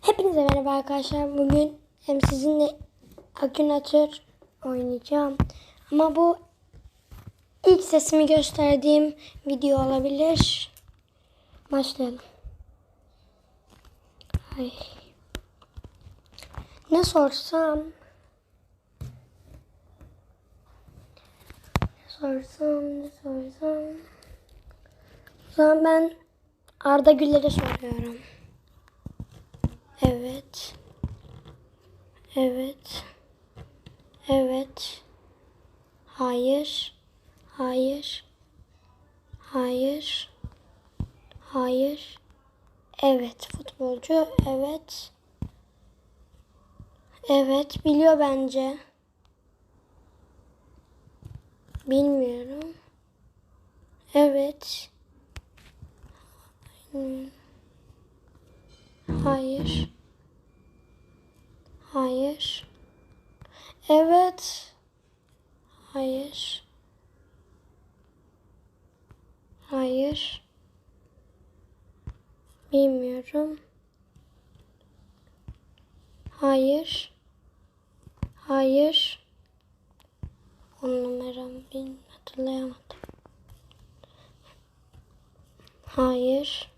Hepinize merhaba arkadaşlar. Bugün hem sizinle Akünatör oynayacağım. Ama bu ilk sesimi gösterdiğim video olabilir. Başlayalım. Ay. Ne sorsam? Ne sorsam, ne sorsam? O zaman ben Arda Güler'e soruyorum. Evet. Evet. Evet. Hayır. Hayır. Hayır. Hayır. Evet. Futbolcu. Evet. Evet. Biliyor bence. Bilmiyorum. Evet. Hayır. Hayır. Evet. Hayır. Hayır. Bilmiyorum. Hayır. Hayır. On numaram bin hatırlayamadım. Hayır.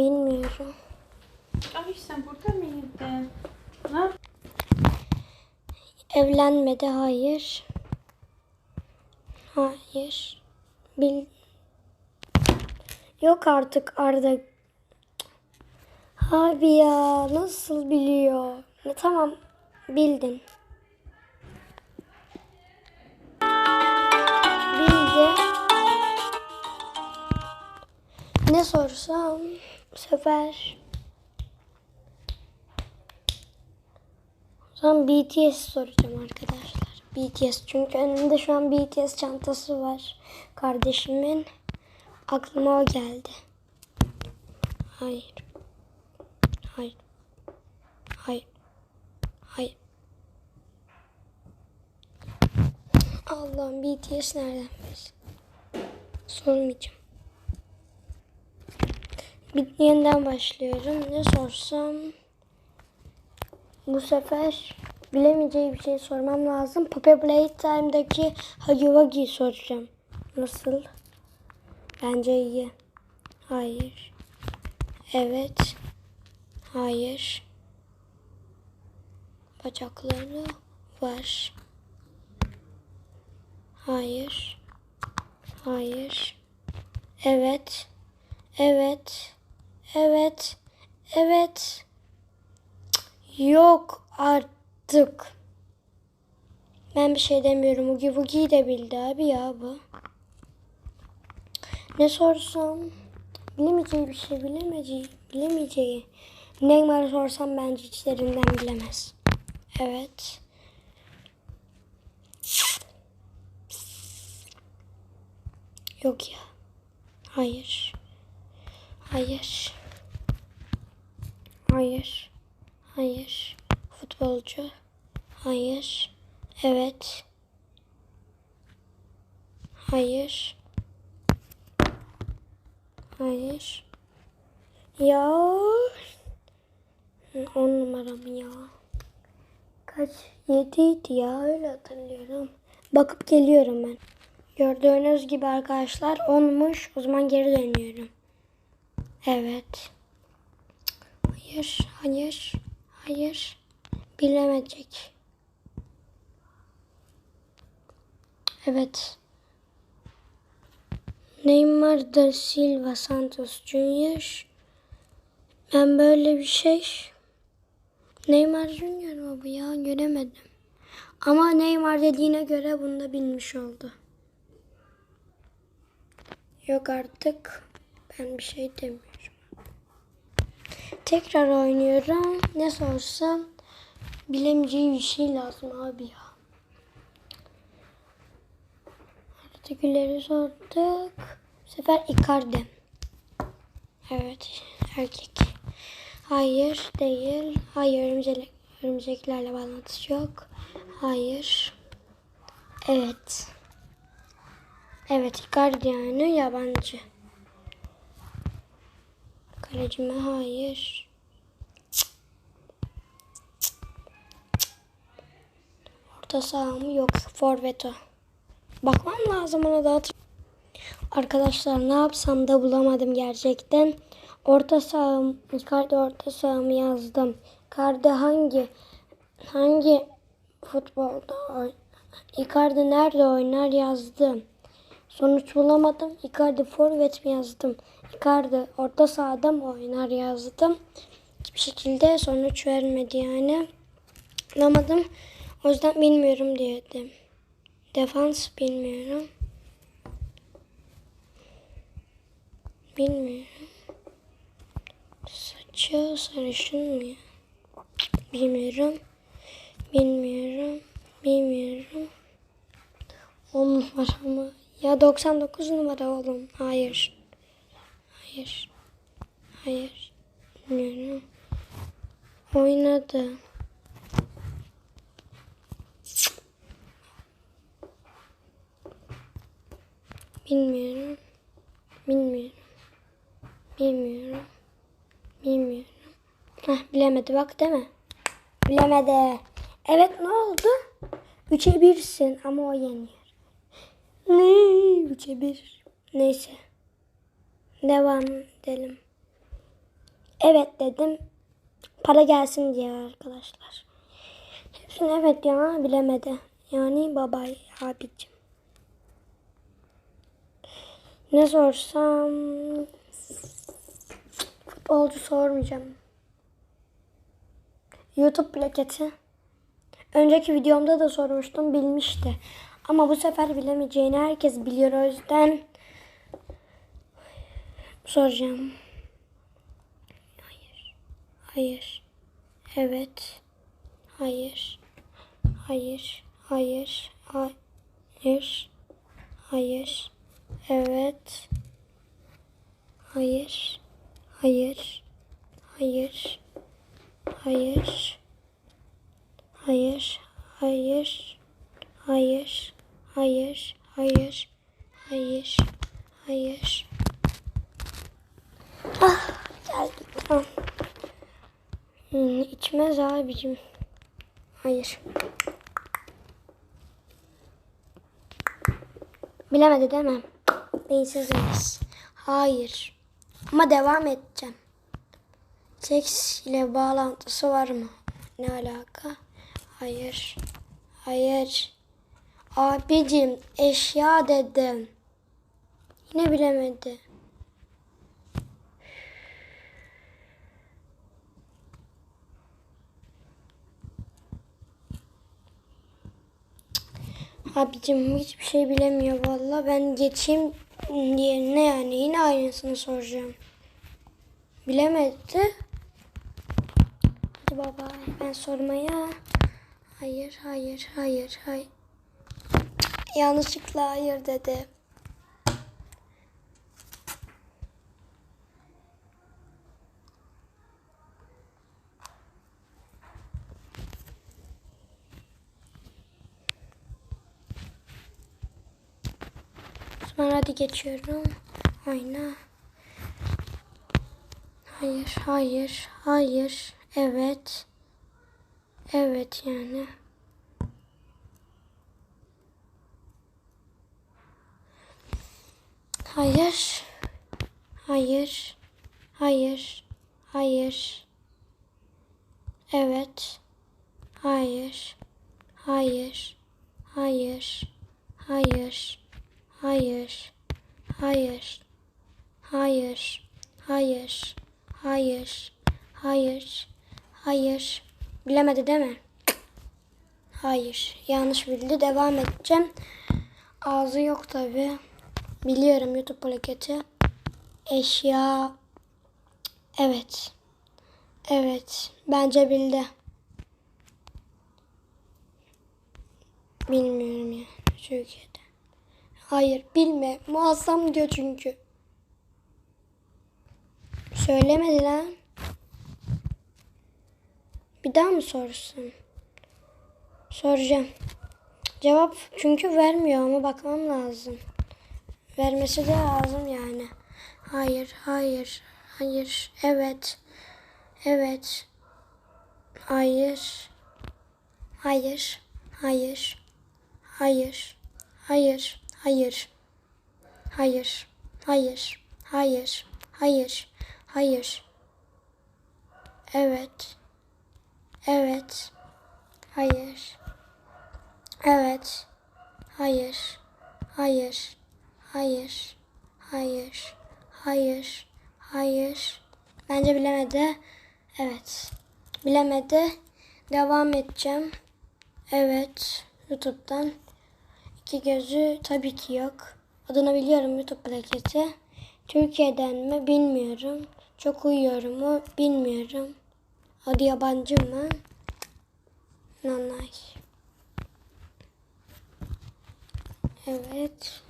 Bilmiyorum. Ay sen burada mıydın? Ne Evlenmedi hayır. Hayır. Bil Yok artık Arda. Abi ya nasıl biliyor? Ne, tamam bildin. Bildi. Ne sorsam bu sefer O zaman BTS soracağım arkadaşlar. BTS çünkü önümde şu an BTS çantası var. Kardeşimin aklıma o geldi. Hayır. Hayır. Hayır. Hayır. Allah'ım BTS nereden bilsin? Sormayacağım. Yeniden başlıyorum. Ne sorsam? Bu sefer bilemeyeceği bir şey sormam lazım. Puppy Playtime'daki Huggy Wuggy'yi soracağım. Nasıl? Bence iyi. Hayır. Evet. Hayır. Bacakları var. Hayır. Hayır. Evet. Evet. Evet. Evet. Yok artık. Ben bir şey demiyorum. Ugi Bugi'yi de bildi abi ya bu. Ne sorsam? Bilemeyeceği bir şey bilemeyeceği. Bilemeyeceği. Neymar'ı sorsam bence içlerinden bilemez. Evet. Yok ya. Hayır. Hayır. Hayır. Hayır. Futbolcu. Hayır. Evet. Hayır. Hayır. Ya. On numaram ya. Kaç? Yediydi ya öyle hatırlıyorum. Bakıp geliyorum ben. Gördüğünüz gibi arkadaşlar onmuş. O zaman geri dönüyorum. Evet. Hayır, hayır, hayır. Bilemeyecek. Evet. Neymar da Silva Santos Junior. Ben böyle bir şey. Neymar Junior mu bu ya? Göremedim. Ama Neymar dediğine göre bunu da bilmiş oldu. Yok artık. Ben bir şey demiyorum. Tekrar oynuyorum. Ne sorsam bilemeyeceği bir şey lazım abi ya. Artikülleri sorduk. Bu sefer Icardi. Evet erkek. Hayır değil. Hayır örümcek, örümceklerle bağlantısı yok. Hayır. Evet. Evet Icardi yani yabancı. Kaleci mi? Hayır. Orta saha mı? Yok. Forvet. Bakmam lazım ona da. Arkadaşlar ne yapsam da bulamadım gerçekten. Orta saha, mı? Icardi orta saha mı yazdım. Icardi hangi hangi futbolda Icardi nerede oynar yazdım. Sonuç bulamadım. Icardi forvet mi yazdım. Icardi orta sahada mı oynar yazdım. Hiçbir şekilde sonuç vermedi yani. Bulamadım. O yüzden bilmiyorum dedim. Defans bilmiyorum. Bilmiyorum. Saçı sarışın mı? Bilmiyorum. Bilmiyorum. Bilmiyorum. 10 numara mı? Ya 99 numara oğlum. Hayır. Hayır. Hayır. Bilmiyorum. Oynadı. Bilmiyorum. Bilmiyorum. Bilmiyorum. Bilmiyorum. Heh, bilemedi bak değil mi? Bilemedi. Evet ne oldu? 3'e 1'sin ama o yeniyor. Ne? 3'e 1. Neyse. Devam edelim. Evet dedim. Para gelsin diye arkadaşlar. Hepsini evet ya bilemedi. Yani babay abicim. Ne sorsam futbolcu sormayacağım. YouTube plaketi. Önceki videomda da sormuştum bilmişti. Ama bu sefer bilemeyeceğini herkes biliyor o yüzden soracağım. Hayır. Hayır. Evet. Hayır. Hayır. Hayır. Hayır. Hayır. Evet. Hayır. Hayır. Hayır. Hayır. Hayır. Hayır. Hayır. Hayır. Hayır. Hayır. Hayır. Ah geldi. Tamam. Hmm, içmez abicim. Hayır. Bilemedi değil mi? Beyinsizimiz. Hayır. Ama devam edeceğim. Seks ile bağlantısı var mı? Ne alaka? Hayır. Hayır. Abicim eşya dedim. Yine bilemedi. Abicim hiçbir şey bilemiyor valla. Ben geçeyim yerine yani yine aynısını soracağım. Bilemedi. Hadi baba ben sormaya. Hayır hayır hayır hayır. Yanlışlıkla hayır dedi. Sonra hadi geçiyorum. Ayna. Hayır, hayır, hayır. Evet. Evet yani. Hayır. Hayır. Hayır. Hayır. Evet. Hayır. Hayır. Hayır. Hayır. Hayır. Hayır. Hayır. Hayır. Hayır. Hayır. Hayır. Bilemedi değil mi? Hayır. Yanlış bildi. Devam edeceğim. Ağzı yok tabi. Biliyorum YouTube plaketi. Eşya. Evet. Evet. Bence bildi. Bilmiyorum yani. Türkiye'de. Hayır bilme. Muazzam diyor çünkü. Söylemedi lan. Bir daha mı sorsam? Soracağım. Cevap çünkü vermiyor ama bakmam lazım. Vermesi de lazım yani. Hayır, hayır, Hayır. Evet. Evet. Hayır. Hayır. Hayır. Hayır. Hayır. Hayır. Hayır. Hayır. Hayır. Hayır. Hayır. Evet. Evet. Hayır. Evet. Hayır. Hayır. Hayır. Hayır. Hayır. Hayır. Bence bilemedi. Evet. Bilemedi. Devam edeceğim. Evet. YouTube'dan. İki gözü tabii ki yok. Adını biliyorum YouTube plaketi. Türkiye'den mi bilmiyorum. Çok uyuyorum mu bilmiyorum. Adı yabancı mı? Nanay. Evet.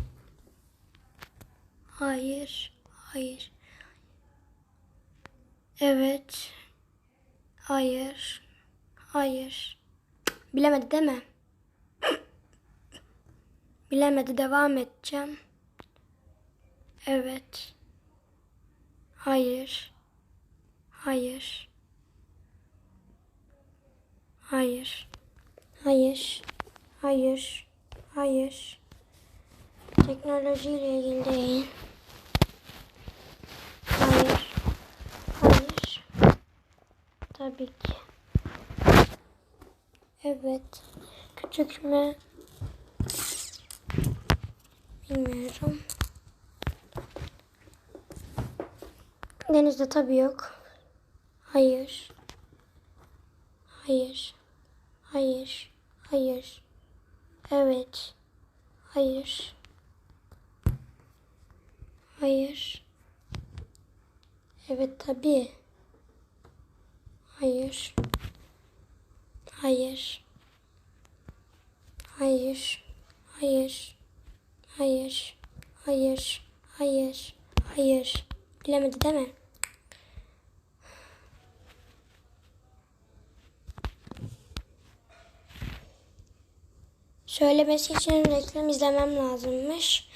Hayır. Hayır. Evet. Hayır. Hayır. Bilemedi değil mi? Bilemedi. Devam edeceğim. Evet. Hayır. Hayır. Hayır. Hayır. Hayır. Hayır. Teknolojiyle ilgili değil. Hayır. Hayır. Tabii ki. Evet. Küçük mü? Bilmiyorum. Denizde tabii yok. Hayır. Hayır. Hayır. Hayır. Evet. Hayır. Hayır. Evet tabii. Hayır. Hayır. Hayır. Hayır. Hayır. Hayır. Hayır. Hayır. Bilemedi değil mi? Söylemesi için reklam izlemem lazımmış.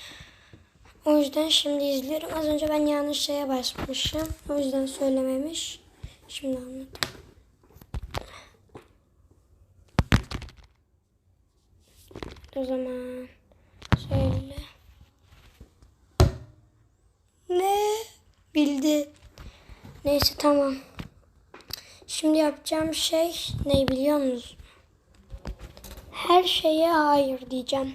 O yüzden şimdi izliyorum. Az önce ben yanlış şeye basmışım. O yüzden söylememiş. Şimdi anladım. O zaman söyle. Ne? Bildi. Neyse tamam. Şimdi yapacağım şey ne biliyor musunuz? Her şeye hayır diyeceğim.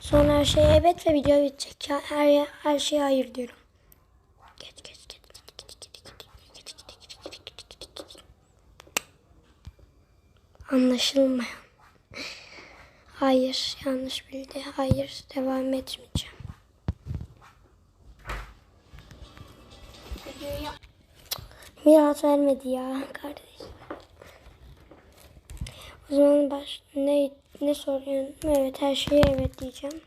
Sonra her şeye evet ve video bitecek. Her, her şeye hayır diyorum. Anlaşılmayan. Hayır, yanlış bildi. Hayır, devam etmeyeceğim. Miras vermedi ya kardeş. O zaman baş ne ne soruyorsun? Evet her şeye evet diyeceğim.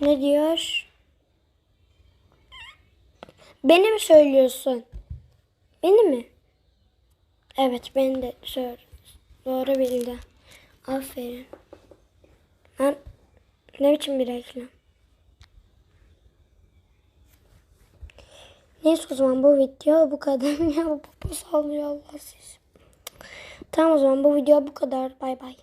Ne diyor? Beni mi söylüyorsun? Beni mi? Evet beni de sor. Doğru bildi. Aferin. Lan ne biçim bir reklam? Neyse o zaman bu video bu kadar. ya bu sallıyor Allah siz. Tamam o zaman bu video bu kadar. Bay bay.